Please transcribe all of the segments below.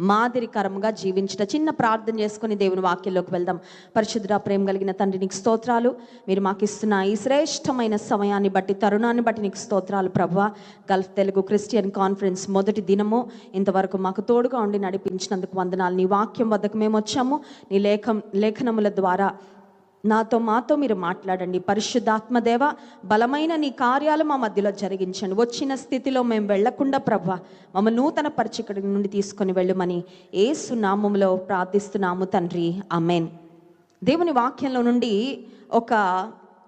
మాదిరికరంగా జీవించట చిన్న ప్రార్థన చేసుకుని దేవుని వాక్యంలోకి వెళ్దాం. పరిశుద్ధ ప్రేమ కలిగిన తండ్రి నీకు స్తోత్రాలు. మీరు మాకు ఇస్తున్న ఈ శ్రేష్టమైన సమయాన్ని బట్టి తరుణాన్ని బట్టి నీకు స్తోత్రాలు ప్రభా గల్ఫ్ తెలుగు క్రిస్టియన్ కాన్ఫరెన్స్ మొదటి దినము. ఇంతవరకు మాకు తోడుగా ఉండి నడిపించినందుకు వందనాలు. నీ వాక్యం వద్దకు మేము వచ్చాము. నీ లేఖం లేఖనముల ద్వారా నాతో మాతో మీరు మాట్లాడండి. పరిశుద్ధాత్మ దేవ బలమైన నీ కార్యాలు మా మధ్యలో జరిగించండి. వచ్చిన స్థితిలో మేము వెళ్ళకుండా ప్రభ మమ్మ నూతన పరిచికడి నుండి తీసుకొని వెళ్ళమని ఏ సునామంలో ప్రార్థిస్తున్నాము తండ్రి. అమెన్ దేవుని వాక్యంలో నుండి ఒక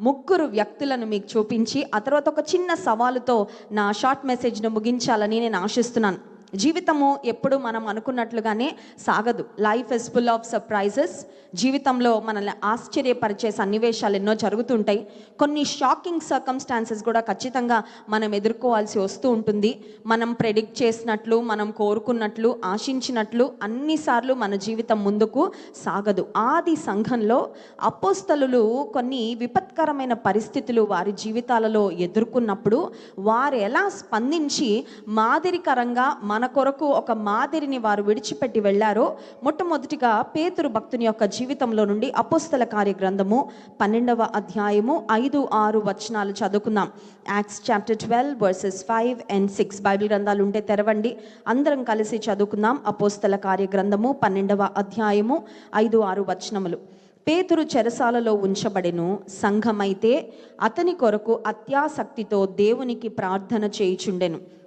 ముగ్గురు వ్యక్తులను మీకు చూపించి ఆ తర్వాత ఒక చిన్న సవాలుతో నా షార్ట్ మెసేజ్ను ముగించాలని నేను ఆశిస్తున్నాను. జీవితము ఎప్పుడు మనం అనుకున్నట్లుగానే సాగదు. Life is full of surprises జీవితంలో మనల్ని ఆశ్చర్యపరిచే సన్నివేశాలు ఎన్నో జరుగుతుంటాయి. కొన్ని షాకింగ్ సర్కమ్స్టాన్సెస్ కూడా ఖచ్చితంగా మనం ఎదుర్కోవాల్సి వస్తూ ఉంటుంది. మనం ప్రెడిక్ట్ చేసినట్లు మనం కోరుకున్నట్లు ఆశించినట్లు అన్నిసార్లు మన జీవితం ముందుకు సాగదు. ఆది సంఘంలో అపోస్తలు కొన్ని విపత్కరమైన పరిస్థితులు వారి జీవితాలలో ఎదుర్కొన్నప్పుడు వారు ఎలా స్పందించి మాదిరికరంగా మన కొరకు ఒక మాదిరిని వారు విడిచిపెట్టి వెళ్ళారో మొట్టమొదటిగా పేతురు భక్తుని యొక్క జీవితంలో నుండి అపుస్తల కార్య గ్రంథము పన్నెండవ అధ్యాయము ఐదు ఆరు వచనాలు చదువుకుందాం. Acts chapter twelve verses five and six Bible గ్రంథాలు ఉంటే తెరవండి. అందరం కలిసి చదువుకుందాం. అపోస్తల కార్య గ్రంథము పన్నెండవ అధ్యాయము ఐదు ఆరు వచనములు. పేతురు చెరసాలలో ఉంచబడెను. సంఘమైతే అతని కొరకు అత్యాసక్తితో దేవునికి ప్రార్థన చేయుచుండెను.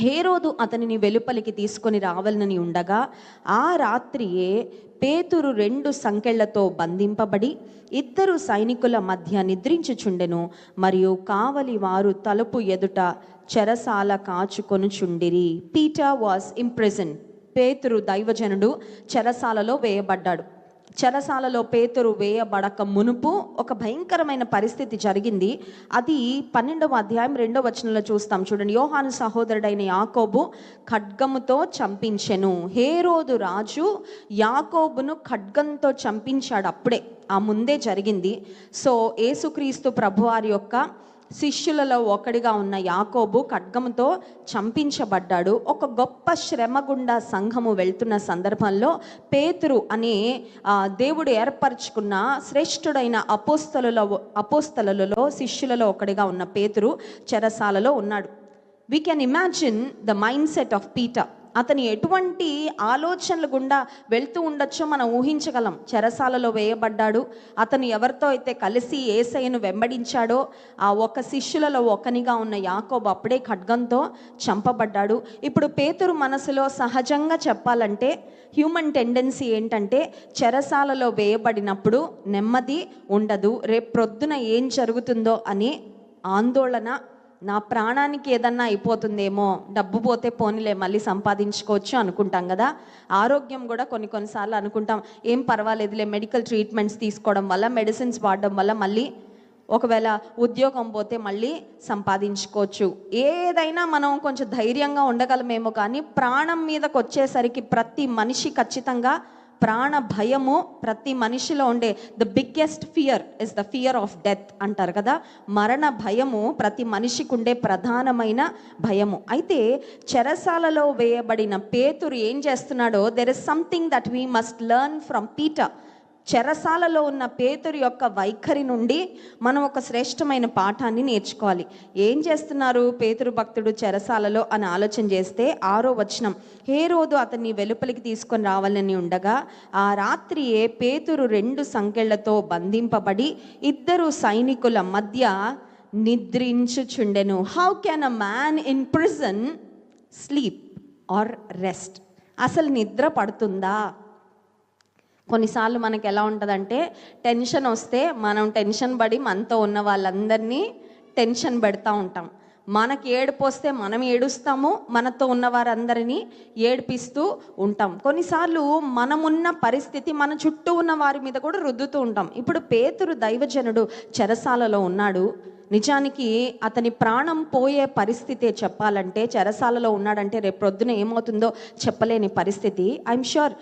హేరోదు అతనిని వెలుపలికి తీసుకొని రావాలని ఉండగా ఆ రాత్రియే పేతురు రెండు సంకెళ్ళతో బంధింపబడి ఇద్దరు సైనికుల మధ్య నిద్రించుచుండెను. మరియు కావలి వారు తలుపు ఎదుట చెరసాల కాచుకొనుచుండిరి. పీటర్ వాస్ ఇంప్రెజన్ పేతురు దైవజనుడు చెరసాలలో వేయబడ్డాడు. చెరసాలలో పేతురు వేయబడక మునుపు ఒక భయంకరమైన పరిస్థితి జరిగింది. అది పన్నెండవ అధ్యాయం రెండవ వచనంలో చూస్తాం. చూడండి యోహాను సహోదరుడైన యాకోబు ఖడ్గముతో చంపించెను. హేరోదు రాజు యాకోబును ఖడ్గంతో చంపించాడు అప్పుడే. ఆ ముందే జరిగింది. సో ఏసుక్రీస్తు ప్రభువారి యొక్క శిష్యులలో ఒకడిగా ఉన్న యాకోబు ఖడ్గముతో చంపించబడ్డాడు. ఒక గొప్ప శ్రమ గుండా సంఘము వెళ్తున్న సందర్భంలో పేతురు అనే ఆ, దేవుడు ఏర్పరచుకున్న శ్రేష్ఠుడైన అపోస్తలలో అపోస్తలలో శిష్యులలో ఒకడిగా ఉన్న పేతురు చెరసాలలో ఉన్నాడు. We can imagine the mind set of Peter అతని ఎటువంటి ఆలోచనలు గుండా వెళ్తూ ఉండొచ్చో మనం ఊహించగలం. చెరసాలలో వేయబడ్డాడు. అతను ఎవరితో అయితే కలిసి ఏసయ్యను వెంబడించాడో ఆ ఒక శిష్యులలో ఒకనిగా ఉన్న యాకోబు అప్పుడే ఖడ్గంతో చంపబడ్డాడు. ఇప్పుడు పేతురు మనసులో సహజంగా చెప్పాలంటే హ్యూమన్ టెండెన్సీ ఏంటంటే చెరసాలలో వేయబడినప్పుడు నెమ్మది ఉండదు. రేపు ప్రొద్దున ఏం జరుగుతుందో అని ఆందోళన నా ప్రాణానికి ఏదన్నా అయిపోతుందేమో డబ్బు పోతే పోనీలే మళ్ళీ సంపాదించుకోవచ్చు అనుకుంటాం కదా. ఆరోగ్యం కూడా కొన్ని కొన్నిసార్లు అనుకుంటాం ఏం పర్వాలేదులే మెడికల్ ట్రీట్మెంట్స్ తీసుకోవడం వల్ల మెడిసిన్స్ వాడడం వల్ల మళ్ళీ ఒకవేళ ఉద్యోగం పోతే మళ్ళీ సంపాదించుకోవచ్చు. ఏదైనా మనం కొంచెం ధైర్యంగా ఉండగలమేమో కానీ ప్రాణం మీదకి వచ్చేసరికి ప్రతి మనిషి ఖచ్చితంగా ప్రాణ భయము ప్రతి మనిషిలో ఉండే. The biggest fear is the fear of death అంటారు కదా? మరణ భయము ప్రతి మనిషికి ఉండే ప్రధానమైన భయము. అయితే చెరసాలలో వేయబడిన పేతురు ఏం చేస్తున్నాడో there is something that we must learn from Peter చెరసాలలో ఉన్న పేతురు యొక్క వైఖరి నుండి మనం ఒక శ్రేష్టమైన పాఠాన్ని నేర్చుకోవాలి. ఏం చేస్తున్నారు పేతురు భక్తుడు చెరసాలలో అని ఆలోచన చేస్తే ఆరో వచనం హే రోజు అతన్ని వెలుపలికి తీసుకొని రావాలని ఉండగా ఆ రాత్రియే పేతురు రెండు సంఖ్యలతో బంధింపబడి ఇద్దరు సైనికుల మధ్య నిద్రించుచుండెను. How can a man in prison sleep or rest అసలు నిద్ర పడుతుందా? కొన్నిసార్లు మనకి ఎలా ఉంటుందంటే టెన్షన్ వస్తే మనం టెన్షన్ పడి మనతో ఉన్న వాళ్ళందరినీ టెన్షన్ పెడతా ఉంటాం. మనకి ఏడుపు వస్తే మనం ఏడుస్తాము మనతో ఉన్న వారందరినీ ఏడిపిస్తూ ఉంటాం. కొన్నిసార్లు మనమున్న పరిస్థితి మన చుట్టూ ఉన్న వారి మీద కూడా రుద్దుతూ ఉంటాం. ఇప్పుడు పేతురు దైవజనుడు చెరసాలలో ఉన్నాడు. నిజానికి అతని ప్రాణం పోయే పరిస్థితే చెప్పాలంటే చెరసాలలో ఉన్నాడంటే రేపు ప్రొద్దున ఏమవుతుందో చెప్పలేని పరిస్థితి. ఐఎమ్ షూర్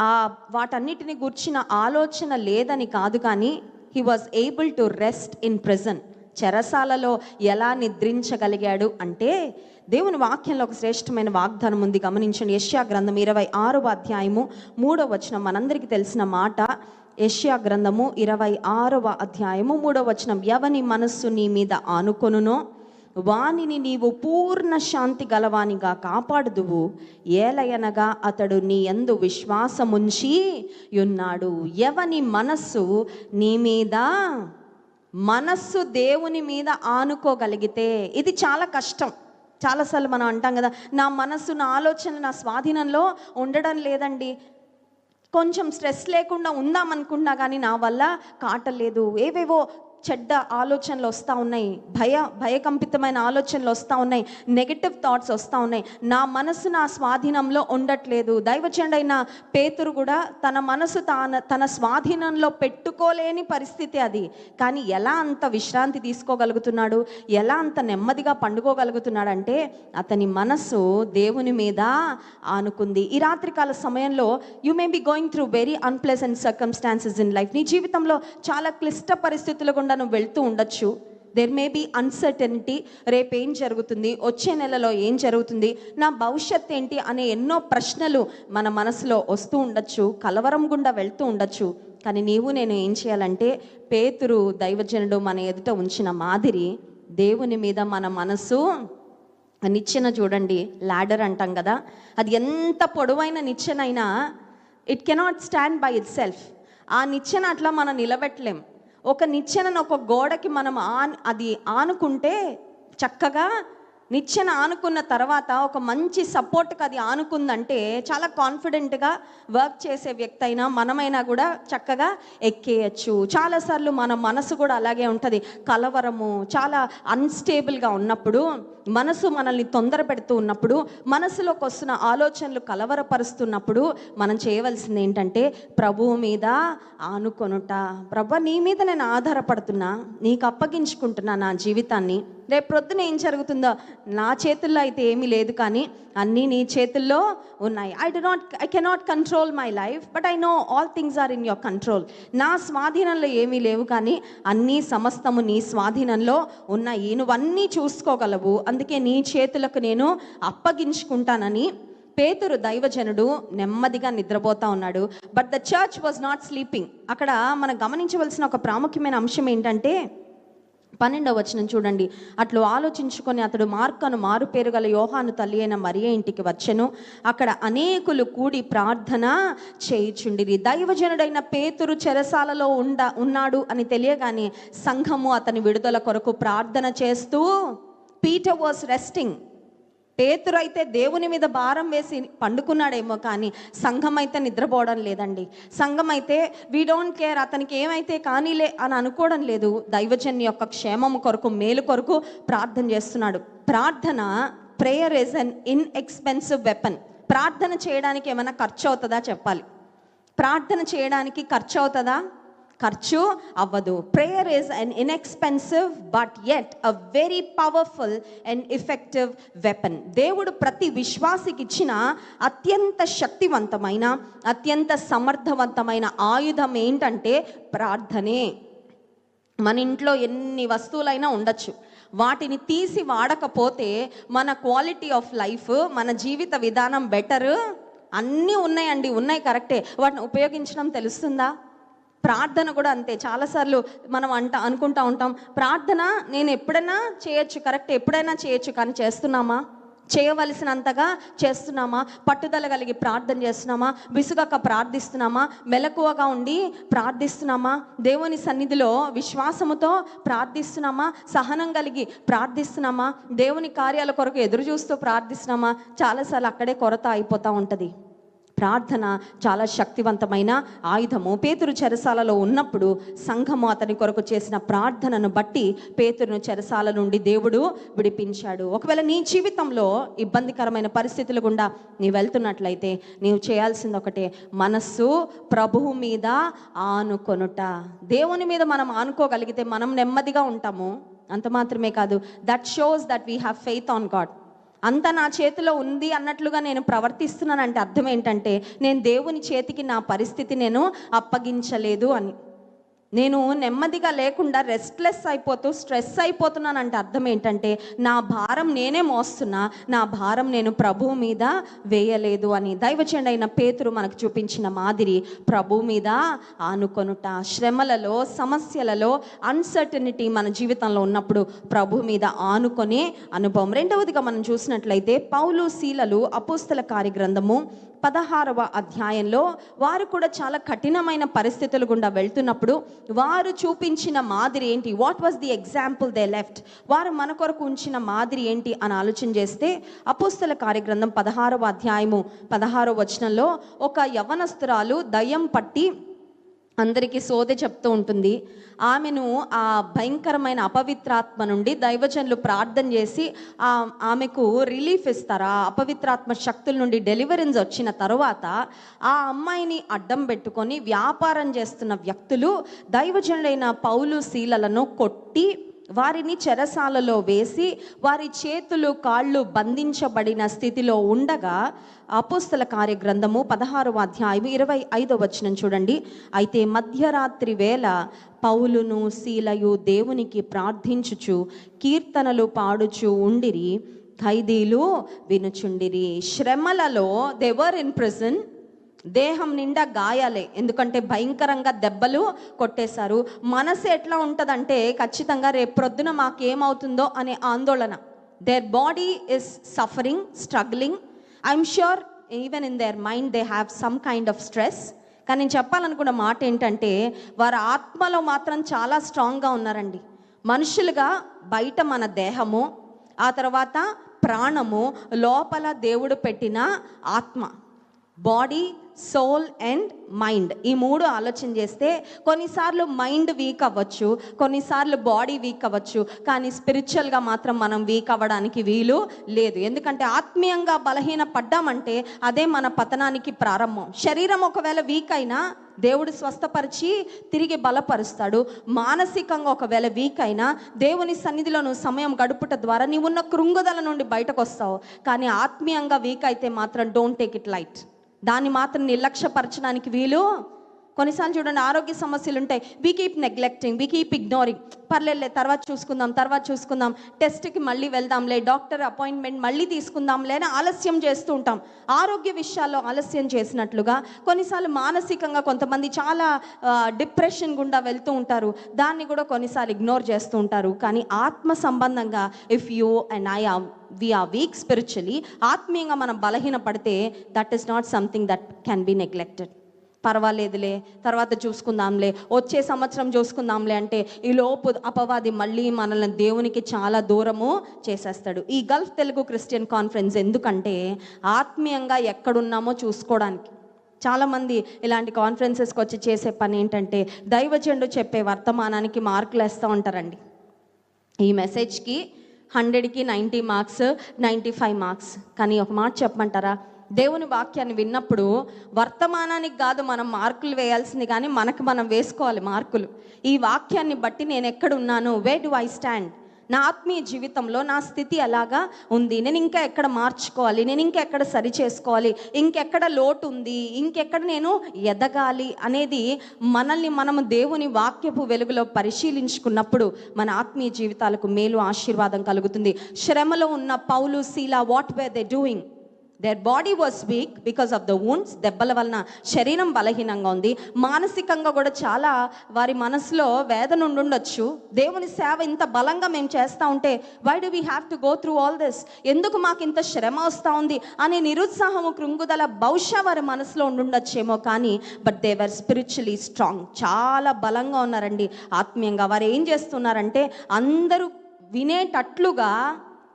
ఆ వాటన్నిటిని గుర్చిన ఆలోచన లేదని కాదు కానీ he was able to rest in present చెరసాలలో ఎలా నిద్రించగలిగాడు అంటే దేవుని వాక్యంలో ఒక శ్రేష్టమైన వాగ్దానం ఉంది. గమనించండి యష్యా గ్రంథం ఇరవై ఆరవ అధ్యాయము మూడవ వచనం. మనందరికీ తెలిసిన మాట యష్యా గ్రంథము ఇరవై ఆరవ అధ్యాయము మూడవ వచనం. ఎవని మనస్సు నీ మీద ఆనుకొనునో వానిని నీవు పూర్ణ శాంతి గలవానిగా కాపాడుదువు. ఏలయనగా అతడు నీ ఎందు విశ్వాసముంచి ఉన్నాడు. ఎవని మనస్సు నీ మీద? మనస్సు దేవుని మీద ఆనుకోగలిగితే ఇది చాలా కష్టం. చాలాసార్లు మనం అంటాం కదా నా మనస్సు నా ఆలోచన నా స్వాధీనంలో ఉండడం లేదండి. కొంచెం స్ట్రెస్ లేకుండా ఉందాం అనుకున్నా కానీ నా వల్ల కాటలేదు ఏవేవో చెడ్డ ఆలోచనలు వస్తూ ఉన్నాయి. భయ భయకంపితమైన ఆలోచనలు వస్తూ ఉన్నాయి. నెగటివ్ థాట్స్ వస్తూ ఉన్నాయి. నా మనసు నా స్వాధీనంలో ఉండట్లేదు. దైవచండైన పేతురు కూడా తన మనసు తాన తన స్వాధీనంలో పెట్టుకోలేని పరిస్థితి అది. కానీ ఎలా అంత విశ్రాంతి తీసుకోగలుగుతున్నాడు? ఎలా అంత నెమ్మదిగా పండుకోగలుగుతున్నాడంటే అతని మనసు దేవుని మీద ఆనుకుంది. ఈ రాత్రికాల సమయంలో you may be going through very unpleasant circumstances in life నీ జీవితంలో చాలా క్లిష్ట పరిస్థితులు గుండా నువ్వు వెళ్తూ ఉండొచ్చు. దెర్ మే బీ అన్సర్టనిటీ రేపు ఏం జరుగుతుంది? వచ్చే నెలలో ఏం జరుగుతుంది? నా భవిష్యత్ ఏంటి? అనే ఎన్నో ప్రశ్నలు మన మనసులో వస్తూ ఉండొచ్చు. కలవరం గుండా వెళ్తూ ఉండొచ్చు. కానీ నీవు నేను ఏం చేయాలంటే పేతురు దైవజనుడు మన ఎదుట ఉంచిన మాదిరి దేవుని మీద మన మనసు నిచ్చెన చూడండి లాడర్ అంటాం కదా? అది ఎంత పొడవైన నిచ్చెనైనా it cannot stand by itself ఆ నిచ్చెన అట్లా మనం నిలబెట్టలేం. ఒక నిచ్చెనను ఒక గోడకి మనం ఆన్ అది ఆనుకుంటే చక్కగా నిచ్చెన ఆనుకున్న తర్వాత ఒక మంచి సపోర్ట్కి అది ఆనుకుందంటే చాలా కాన్ఫిడెంట్గా వర్క్ చేసే వ్యక్తి అయినా మనమైనా కూడా చక్కగా ఎక్కేయచ్చు. చాలాసార్లు మన మనసు కూడా అలాగే ఉంటుంది. కలవరము చాలా అన్స్టేబుల్గా ఉన్నప్పుడు మనసు మనల్ని తొందర పెడుతూ ఉన్నప్పుడు మనసులోకి వస్తున్న ఆలోచనలు కలవరపరుస్తున్నప్పుడు మనం చేయవలసింది ఏంటంటే ప్రభువు మీద ఆనుకొనుట. ప్రభు నీ మీద నేను ఆధారపడుతున్నా నీకు అప్పగించుకుంటున్నా నా జీవితాన్ని. రేపు ప్రొద్దున ఏం జరుగుతుందో నా చేతుల్లో అయితే ఏమీ లేదు కానీ అన్నీ నీ చేతుల్లో ఉన్నాయి. I do not I cannot control my life but I know all things are in your control నా స్వాధీనంలో ఏమీ లేవు కానీ అన్నీ సమస్తము నీ స్వాధీనంలో ఉన్నాయి. నువ్వన్నీ చూసుకోగలవు. అందుకే నీ చేతులకు నేను అప్పగించుకుంటానని పేతురు దైవజనుడు నెమ్మదిగా నిద్రపోతా ఉన్నాడు. But the church was not sleeping అక్కడ మనం గమనించవలసిన ఒక ప్రాముఖ్యమైన అంశం ఏంటంటే పన్నెండవ వచనం చూడండి. అట్లు ఆలోచించుకొని అతడు మార్కను మారు పేరు గల యోహాను తల్లి అయిన మరియ ఇంటికి వచ్చెను. అక్కడ అనేకులు కూడి ప్రార్థన చేయుచుండిరి. దైవజనుడైన పేతురు చెరసాలలో ఉండ ఉన్నాడు అని తెలియగానే సంఘము అతని విడుదల కొరకు ప్రార్థన చేస్తూ పీటర్ వాస్ రెస్టింగ్ పేతురు అయితే దేవుని మీద భారం వేసి పండుకున్నాడేమో కానీ సంఘం అయితే నిద్రపోవడం లేదండి. సంఘం అయితే వీ డోంట్ కేర్ అతనికి ఏమైతే కానీలే అని అనుకోవడం లేదు. దైవజన్ యొక్క క్షేమం కొరకు మేలు కొరకు ప్రార్థన చేస్తున్నాడు. ప్రార్థన prayer is an inexpensive weapon ప్రార్థన చేయడానికి ఏమైనా ఖర్చు అవుతుందా చెప్పాలి? ప్రార్థన చేయడానికి ఖర్చు అవుతుందా? ఖర్చు అవ్వదు. Prayer is an inexpensive but at a very powerful and effective weapon దేవుడు ప్రతి విశ్వాసికి ఇచ్చిన అత్యంత శక్తివంతమైన అత్యంత సమర్థవంతమైన ఆయుధం ఏంటంటే ప్రార్థనే. మన ఇంట్లో ఎన్ని వస్తువులైనా ఉండొచ్చు. వాటిని తీసి వాడకపోతే మన క్వాలిటీ ఆఫ్ లైఫ్ మన జీవిత విధానం బెటర్ అన్నీ ఉన్నాయండి. ఉన్నాయి కరెక్టే. వాటిని ఉపయోగించడం తెలుస్తుందా? ప్రార్థన కూడా అంతే. చాలాసార్లు మనం అంట అనుకుంటా ఉంటాం ప్రార్థన నేను ఎప్పుడైనా చేయొచ్చు కరెక్ట్ ఎప్పుడైనా చేయొచ్చు కానీ చేస్తున్నామా? చేయవలసినంతగా చేస్తున్నామా? పట్టుదల కలిగి ప్రార్థన చేస్తున్నామా? విసుగక ప్రార్థిస్తున్నామా? మెలకువగా ఉండి ప్రార్థిస్తున్నామా? దేవుని సన్నిధిలో విశ్వాసముతో ప్రార్థిస్తున్నామా? సహనం కలిగి ప్రార్థిస్తున్నామా? దేవుని కార్యాల కొరకు ఎదురు చూస్తూ ప్రార్థిస్తున్నామా? చాలాసార్లు అక్కడే కొరత అయిపోతూ ఉంటుంది. ప్రార్థన చాలా శక్తివంతమైన ఆయుధము. పేతురు చెరసాలలో ఉన్నప్పుడు సంఘము అతని కొరకు చేసిన ప్రార్థనను బట్టి పేతురును చెరసాల నుండి దేవుడు విడిపించాడు. ఒకవేళ నీ జీవితంలో ఇబ్బందికరమైన పరిస్థితుల గుండా నీ వెళ్తున్నట్లయితే నీవు చేయాల్సింది ఒకటే మనస్సు ప్రభువు మీద ఆనుకొనుట. దేవుని మీద మనం ఆనుకోగలిగితే మనం నెమ్మదిగా ఉంటాము. అంత మాత్రమే కాదు that shows that we have faith on God అంత నా చేతిలో ఉంది అన్నట్లుగా నేను ప్రవర్తిస్తున్నానంటే అర్థం ఏంటంటే నేను దేవుని చేతికి నా పరిస్థితి నేను అప్పగించలేదు అని. నేను నెమ్మదిగా లేకుండా రెస్ట్లెస్ అయిపోతూ స్ట్రెస్ అయిపోతున్నానంటే అర్థం ఏంటంటే నా భారం నేనే మోస్తున్నా నా భారం నేను ప్రభువు మీద వేయలేదు అని. దైవచండి అయిన పేతురు మనకు చూపించిన మాదిరి ప్రభు మీద ఆనుకొనుట శ్రమలలో సమస్యలలో అన్సర్టనిటీ మన జీవితంలో ఉన్నప్పుడు ప్రభు మీద ఆనుకొనే అనుభవం. రెండవదిగా మనం చూసినట్లయితే పౌలు శీలలు అపోస్తల కార్యగ్రంథము పదహారవ అధ్యాయంలో వారు కూడా చాలా కఠినమైన పరిస్థితులు గుండా వెళ్తున్నప్పుడు వారు చూపించిన మాదిరి ఏంటి? What was the example they left వారు మన కొరకు ఉంచిన మాదిరి ఏంటి అని ఆలోచన చేస్తే అపుస్తల కార్యగ్రంథం పదహారవ అధ్యాయము పదహారవ వచనంలో ఒక యవనస్తురాలు దయ్యం పట్టి అందరికీ సోదే చెప్తూ ఉంటుంది. ఆమెను ఆ భయంకరమైన అపవిత్రాత్మ నుండి దైవజనులు ప్రార్థన చేసి ఆ ఆమెకు రిలీఫ్ ఇస్తారు? ఆ అపవిత్రాత్మ శక్తుల నుండి డెలివరెన్స్ వచ్చిన తర్వాత ఆ అమ్మాయిని అడ్డం పెట్టుకొని వ్యాపారం చేస్తున్న వ్యక్తులు దైవజనులైన పౌలు శీలలను కొట్టి వారిని చెరసాలలో వేసి వారి చేతులు కాళ్ళు బంధించబడిన స్థితిలో ఉండగా అపోస్తల కార్య గ్రంథము పదహారవ అధ్యాయం ఇరవై ఐదో వచనం చూడండి. అయితే మధ్యరాత్రి వేళ పౌలును శీలయు దేవునికి ప్రార్థించుచు కీర్తనలు పాడుచు ఉండిరి. ఖైదీలు వినుచుండిరి. శ్రమలలో దెవర్ ఇన్ ప్రిజన్ దేహం నిండా గాయాలే. ఎందుకంటే భయంకరంగా దెబ్బలు కొట్టేశారు. మనసు ఎట్లా ఉంటుందంటే ఖచ్చితంగా రేపు ప్రొద్దున మాకేమవుతుందో అనే ఆందోళన. Their body is suffering struggling I'm sure even in their mind they have some kind of stress కానీ నేను చెప్పాలనుకున్న మాట ఏంటంటే వారి ఆత్మలో మాత్రం చాలా స్ట్రాంగ్గా ఉన్నారండి. మనుషులుగా బయట మన దేహము ఆ తర్వాత ప్రాణము లోపల దేవుడు పెట్టిన ఆత్మ. బాడీ సోల్ అండ్ మైండ్ ఈ మూడు ఆలోచన చేస్తే కొన్నిసార్లు మైండ్ వీక్ అవ్వచ్చు కొన్నిసార్లు బాడీ వీక్ అవ్వచ్చు కానీ స్పిరిచువల్గా మాత్రం మనం వీక్ అవ్వడానికి వీలు లేదు. ఎందుకంటే ఆత్మీయంగా బలహీన పడ్డామంటే అదే మన పతనానికి ప్రారంభం. శరీరం ఒకవేళ వీక్ అయినా దేవుడు స్వస్థపరిచి తిరిగి బలపరుస్తాడు. మానసికంగా ఒకవేళ వీక్ అయినా దేవుని సన్నిధిలో నువ్వు సమయం గడుపుట ద్వారా నీవున్న కృంగుదల నుండి బయటకు వస్తావు కానీ ఆత్మీయంగా వీక్ అయితే మాత్రం డోంట్ టేక్ ఇట్ లైట్ దాన్ని మాత్రం నిర్లక్ష్యపరచడానికి వీలు కొన్నిసార్లు చూడండి ఆరోగ్య సమస్యలు ఉంటాయి we keep neglecting we keep ignoring పర్లేదులే తర్వాత చూసుకుందాం తర్వాత చూసుకుందాం. టెస్ట్కి మళ్ళీ వెళ్దాంలే డాక్టర్ అపాయింట్మెంట్ మళ్ళీ తీసుకుందాంలే అని ఆలస్యం చేస్తూ ఉంటాం. ఆరోగ్య విషయాల్లో ఆలస్యం చేసినట్లుగా కొన్నిసార్లు మానసికంగా కొంతమంది చాలా డిప్రెషన్ గుండా వెళ్తూ ఉంటారు. దాన్ని కూడా కొన్నిసార్లు ఇగ్నోర్ చేస్తూ ఉంటారు. కానీ ఆత్మ సంబంధంగా if you and I are we are weak spiritually ఆత్మీయంగా మనం బలహీన పడితే that is not something that can be neglected పర్వాలేదులే తర్వాత చూసుకుందాంలే వచ్చే సంవత్సరం చూసుకుందాంలే అంటే ఈ లోపు అపవాది మళ్ళీ మనల్ని దేవునికి చాలా దూరము చేసేస్తాడు. ఈ గల్ఫ్ తెలుగు క్రిస్టియన్ కాన్ఫరెన్స్ ఎందుకంటే ఆత్మీయంగా ఎక్కడున్నామో చూసుకోవడానికి. చాలామంది ఇలాంటి కాన్ఫరెన్సెస్కి వచ్చి చేసే పని ఏంటంటే దైవజండు చెప్పే వర్తమానానికి మార్కులు వేస్తూ ఉంటారండి. ఈ మెసేజ్కి హండ్రెడ్కి ninety marks ninety five marks. కానీ ఒక మాట చెప్పమంటారా? దేవుని వాక్యాన్ని విన్నప్పుడు వర్తమానానికి కాదు మనం మార్కులు వేయాల్సింది కానీ మనకు మనం వేసుకోవాలి మార్కులు. ఈ వాక్యాన్ని బట్టి నేను ఎక్కడ ఉన్నాను? వే డు ఐ స్టాండ్ నా ఆత్మీయ జీవితంలో నా స్థితి ఎలాగా ఉంది? నేను ఇంకా ఎక్కడ మార్చుకోవాలి? నేను ఇంకా ఎక్కడ సరి చేసుకోవాలి? ఇంకెక్కడ లోటు ఉంది? ఇంకెక్కడ నేను ఎదగాలి? అనేది మనల్ని మనం దేవుని వాక్యపు వెలుగులో పరిశీలించుకున్నప్పుడు మన ఆత్మీయ జీవితాలకు మేలు ఆశీర్వాదం కలుగుతుంది. శ్రమలో ఉన్న పౌలు శీల what were they doing their body was weak because of the wounds దెబ్బల వలన శరీరం బలహీనంగా ఉంది. మానసికంగా కూడా చాలా వారి మనసులో వేదన ఉండుండొచ్చు. దేవుని సేవ ఇంత బలంగా మేము చేస్తూ ఉంటే why do we have to go through all this ఎందుకు మాకు ఇంత శ్రమ వస్తూ ఉంది? అనే నిరుత్సాహము కృంగుదల బహుశా వారి మనసులో ఉండుండొచ్చేమో కానీ but they were spiritually strong చాలా బలంగా ఉన్నారండి. ఆత్మీయంగా వారు ఏం చేస్తున్నారంటే అందరూ వినేటట్లుగా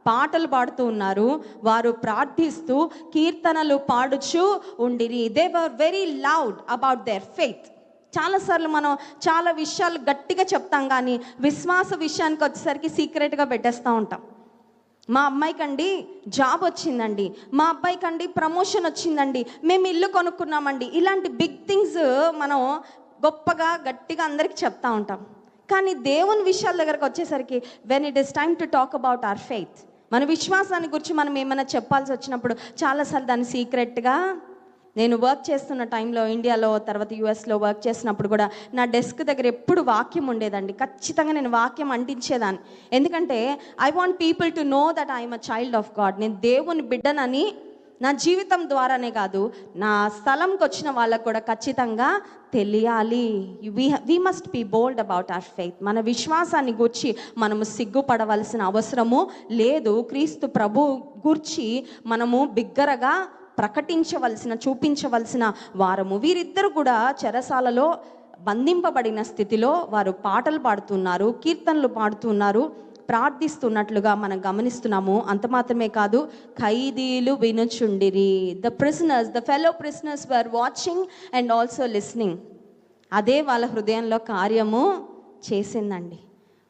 పాటలు పాడుతూ ఉన్నారు. వారు ప్రార్థిస్తూ కీర్తనలు పాడుచు ఉండిరి. They were very loud about their faith చాలాసార్లు మనం చాలా విషయాలు గట్టిగా చెప్తాం కానీ విశ్వాస విషయానికి వచ్చేసరికి సీక్రెట్గా పెట్టేస్తూ ఉంటాం. మా అమ్మాయికి అండి జాబ్ వచ్చిందండి. మా అబ్బాయికి అండి ప్రమోషన్ వచ్చిందండి. మేము ఇల్లు కొనుక్కున్నామండి. ఇలాంటి బిగ్ థింగ్స్ మనం గొప్పగా గట్టిగా అందరికి చెప్తా ఉంటాం. కానీ దేవుని విషయాల దగ్గరకు వచ్చేసరికి when it is time to talk about our faith మన విశ్వాసాన్ని గురించి మనం ఏమైనా చెప్పాల్సి వచ్చినప్పుడు చాలాసార్లు దాన్ని సీక్రెట్గా నేను వర్క్ చేస్తున్న టైంలో ఇండియాలో తర్వాత యూఎస్లో వర్క్ చేసినప్పుడు కూడా నా డెస్క్ దగ్గర ఎప్పుడు వాక్యం ఉండేదండి. ఖచ్చితంగా నేను వాక్యం అంటించేదాన్ని. ఎందుకంటే I want people to know that I'm a child of God నేను దేవుని బిడ్డనని నా జీవితం ద్వారానే కాదు నా స్థలంకి వచ్చిన వాళ్ళకు కూడా ఖచ్చితంగా తెలియాలి. We we must be bold about our faith మన విశ్వాసాన్ని గూర్చి మనము సిగ్గుపడవలసిన అవసరము లేదు. క్రీస్తు ప్రభు గూర్చి మనము బిగ్గరగా ప్రకటించవలసిన చూపించవలసిన వారము. వీరిద్దరు కూడా చెరసాలలో బంధింపబడిన స్థితిలో వారు పాటలు పాడుతున్నారు కీర్తనలు పాడుతున్నారు. ప్రార్థిస్తున్నట్లుగా మనం గమనిస్తున్నాము. అంత మాత్రమే కాదు ఖైదీలు వినుచుండిరి. The prisoners the fellow prisoners were watching and also listening అదే వాళ్ళ హృదయంలో కార్యము చేసిందండి.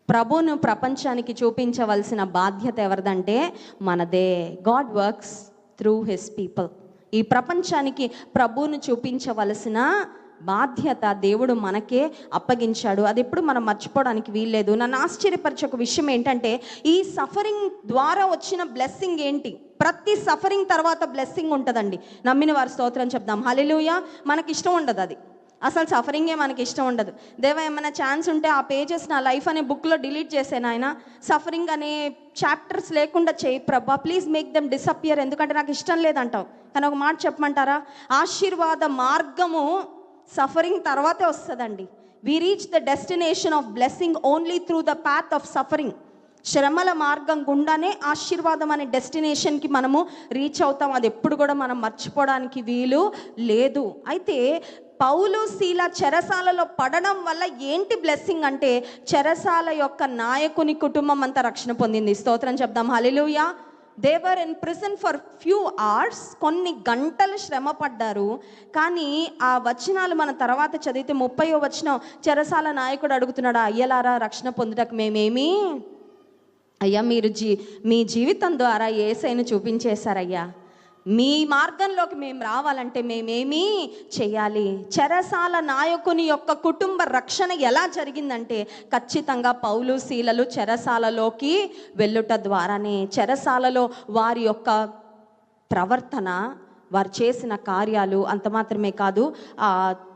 ప్రభును ప్రపంచానికి చూపించవలసిన బాధ్యత ఎవరిదంటే మనదే. God works through his people ఈ ప్రపంచానికి ప్రభువును చూపించవలసిన బాధ్యత దేవుడు మనకే అప్పగించాడు. అది ఎప్పుడు మనం మర్చిపోవడానికి వీల్లేదు. నన్ను ఆశ్చర్యపరిచే ఒక విషయం ఏంటంటే ఈ సఫరింగ్ ద్వారా వచ్చిన బ్లెస్సింగ్ ఏంటి? ప్రతి సఫరింగ్ తర్వాత బ్లెస్సింగ్ ఉంటుందండి. నమ్మిన వారి స్తోత్రం చెప్దాం. హలిలుయ మనకి ఇష్టం ఉండదు అది. అసలు సఫరింగే మనకి ఇష్టం ఉండదు. దేవా ఏమైనా ఛాన్స్ ఉంటే ఆ పేజెస్ నా లైఫ్ అనే బుక్లో డిలీట్ చేసాను ఆయన సఫరింగ్ అనే చాప్టర్స్ లేకుండా చేయి ప్రభా. ప్లీజ్ మేక్ దెమ్ డిసప్పియర్ ఎందుకంటే నాకు ఇష్టం లేదంటావు. కానీ ఒక మాట చెప్పమంటారా? ఆశీర్వాద మార్గము సఫరింగ్ తర్వాతే వస్తుందండి. We reach the destination of blessing only through the path of suffering శ్రమల మార్గం గుండానే ఆశీర్వాదం అనే డెస్టినేషన్కి మనము రీచ్ అవుతాం. అది ఎప్పుడు కూడా మనం మర్చిపోవడానికి వీలు లేదు. అయితే పౌలు శీల చెరసాలలో పడడం వల్ల ఏంటి బ్లెస్సింగ్ అంటే చెరసాల యొక్క నాయకుని కుటుంబం అంతా రక్షణ పొందింది. స్తోత్రం చెప్దాం. Hallelujah they were in prison for few hours కొన్ని గంటలు శ్రమ పడ్డారు కానీ ఆ వచనాలు మన తర్వాత చదివితే ముప్పయో వచనం చెరసాల నాయకుడు అడుగుతున్నాడు అయ్యలారా రక్షణ పొందుటకు మేమేమి? అయ్యా మీరు జీ మీ జీవితం ద్వారా ఏసైను చూపించేశారయ్యా. మీ మార్గంలోకి మేము రావాలంటే మేమేమి చేయాలి? చెరసాల నాయకుని యొక్క కుటుంబ రక్షణ ఎలా జరిగిందంటే ఖచ్చితంగా పౌలు శీలలు చెరసాలలోకి వెళ్ళుట ద్వారానే. చెరసాలలో వారి యొక్క ప్రవర్తన వారు చేసిన కార్యాలు అంత మాత్రమే కాదు ఆ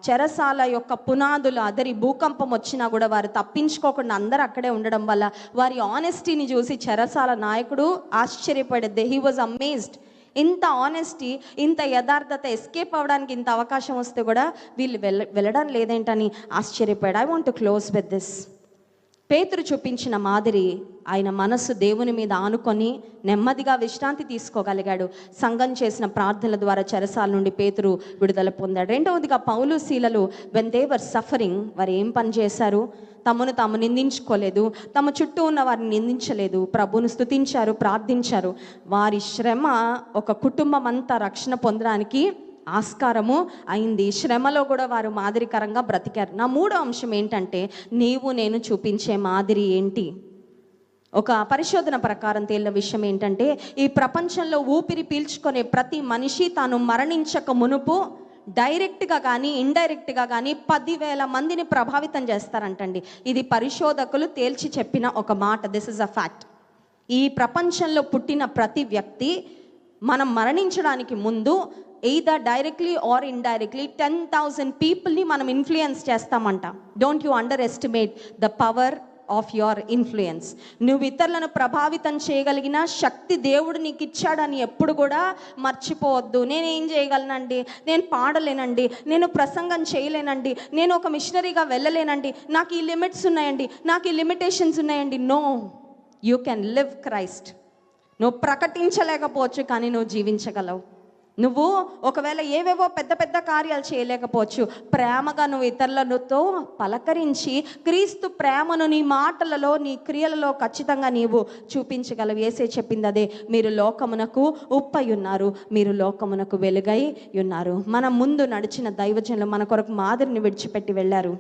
చెరసాల యొక్క పునాదులు అదరి భూకంపం వచ్చినా కూడా వారు తప్పించుకోకుండా అందరూ అక్కడే ఉండడం వల్ల వారి ఆనెస్టీని చూసి చెరసాల నాయకుడు ఆశ్చర్యపడేది హీ వాజ్ అమేజ్డ్ ఇంత ఆనెస్టీ ఇంత యథార్థత ఎస్కేప్ అవ్వడానికి ఇంత అవకాశం వస్తే కూడా వీళ్ళు వెళ్ళ వెళ్ళడం లేదేంటని ఆశ్చర్యపోయాడు. I want to close with this పేతురు చూపించిన మాదిరి ఆయన మనస్సు దేవుని మీద ఆనుకొని నెమ్మదిగా విశ్రాంతి తీసుకోగలిగాడు. సంఘం చేసిన ప్రార్థనల ద్వారా చెరసాల నుండి పేతురు విడుదల పొందాడు. రెండవదిగా పౌలు శీలలు వెన్ దేవర్ సఫరింగ్ వారు ఏం పని చేశారు? తమను తాము నిందించుకోలేదు. తమ చుట్టూ ఉన్న వారిని నిందించలేదు. ప్రభును స్థుతించారు ప్రార్థించారు. వారి శ్రమ ఒక కుటుంబం అంతా రక్షణ పొందడానికి ఆస్కారము అయింది. శ్రమలో కూడా వారు మాదిరికరంగా బ్రతికారు. నా మూడో అంశం ఏంటంటే నీవు నేను చూపించే మాదిరి ఏంటి? ఒక పరిశోధన ప్రకారం తేలిన విషయం ఏంటంటే ఈ ప్రపంచంలో ఊపిరి పీల్చుకునే ప్రతి మనిషి తాను మరణించక మునుపు డైరెక్ట్గా కానీ ఇండైరెక్ట్గా కానీ పదివేల మందిని ప్రభావితం చేస్తారంటండి. ఇది పరిశోధకులు తేల్చి చెప్పిన ఒక మాట. దిస్ ఇస్ అ ఫ్యాక్ట్ ఈ ప్రపంచంలో పుట్టిన ప్రతి వ్యక్తి మనం మరణించడానికి ముందు either directly or indirectly ten thousand పీపుల్ని మనం influence చేస్తామంట. Don't you underestimate the power of your influence నువ్వు ఇతరులను ప్రభావితం చేయగలిగిన శక్తి దేవుడు నీకు ఇచ్చాడని ఎప్పుడు కూడా మర్చిపోవద్దు. నేను ఏం చేయగలనండి? నేను పాడలేనండి. నేను ప్రసంగం చేయలేనండి. నేను ఒక మిషనరీగా వెళ్ళలేనండి. నాకు ఈ లిమిట్స్ ఉన్నాయండి. నాకు ఈ లిమిటేషన్స్ ఉన్నాయండి. No you can live Christ నువ్వు ప్రకటించలేకపోవచ్చు కానీ నువ్వు జీవించగలవు. నువ్వు ఒకవేళ ఏవేవో పెద్ద పెద్ద కార్యాలు చేయలేకపోవచ్చు. ప్రేమగా నువ్వు ఇతరులతో పలకరించి క్రీస్తు ప్రేమను నీ మాటలలో నీ క్రియలలో ఖచ్చితంగా నీవు చూపించగలవు. ఏసే చెప్పింది అదే. మీరు లోకమునకు ఉప్పై ఉన్నారు. మీరు లోకమునకు వెలుగై ఉన్నారు. మన ముందు నడిచిన దైవజనులు మన కొరకు మాదిరిని విడిచిపెట్టి వెళ్ళారు.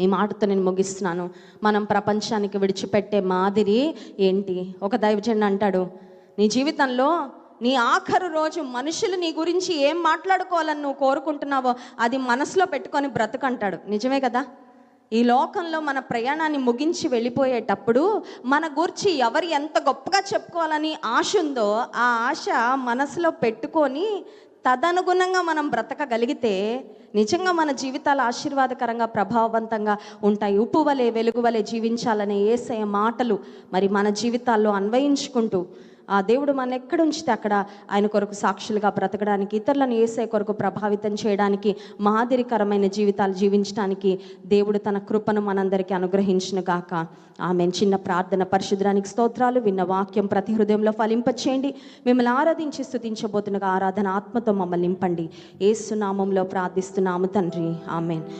ఈ మాటతో నేను ముగిస్తున్నాను. మనం ప్రపంచానికి విడిచిపెట్టే మాదిరి ఏంటి? ఒక దైవజన్ అంటాడు నీ జీవితంలో నీ ఆఖరు రోజు మనుషులు నీ గురించి ఏం మాట్లాడుకోవాలని నువ్వు కోరుకుంటున్నావో అది మనసులో పెట్టుకొని బ్రతకంటాడు. నిజమే కదా? ఈ లోకంలో మన ప్రయాణాన్ని ముగించి వెళ్ళిపోయేటప్పుడు మన గురించి ఎవరు ఎంత గొప్పగా చెప్పుకోవాలని ఆశ ఉందో ఆ ఆశ మనసులో పెట్టుకొని తదనుగుణంగా మనం బ్రతకగలిగితే నిజంగా మన జీవితాలు ఆశీర్వాదకరంగా ప్రభావవంతంగా ఉంటాయి. ఉప్పు వలె వెలుగు వలె జీవించాలనే ఏసే మాటలు మరి మన జీవితాల్లో అన్వయించుకుంటూ ఆ దేవుడు మన ఎక్కడ ఉంచితే అక్కడ ఆయన కొరకు సాక్షులుగా బ్రతకడానికి ఇతరులను ఏసే కొరకు ప్రభావితం చేయడానికి మాదిరికరమైన జీవితాలు జీవించడానికి దేవుడు తన కృపను మనందరికీ అనుగ్రహించిన గాక. ఆమె చిన్న ప్రార్థన పరిశుద్ధానికి స్తోత్రాలు. విన్న వాక్యం ప్రతి హృదయంలో ఫలింపచేయండి. మిమ్మల్ని ఆరాధించి స్థుతించబోతున్నగా ఆరాధన ఆత్మతో మమ్మల్ని నింపండి. ఏసునామంలో ప్రార్థిస్తున్నాము తండ్రి. ఆమెన్.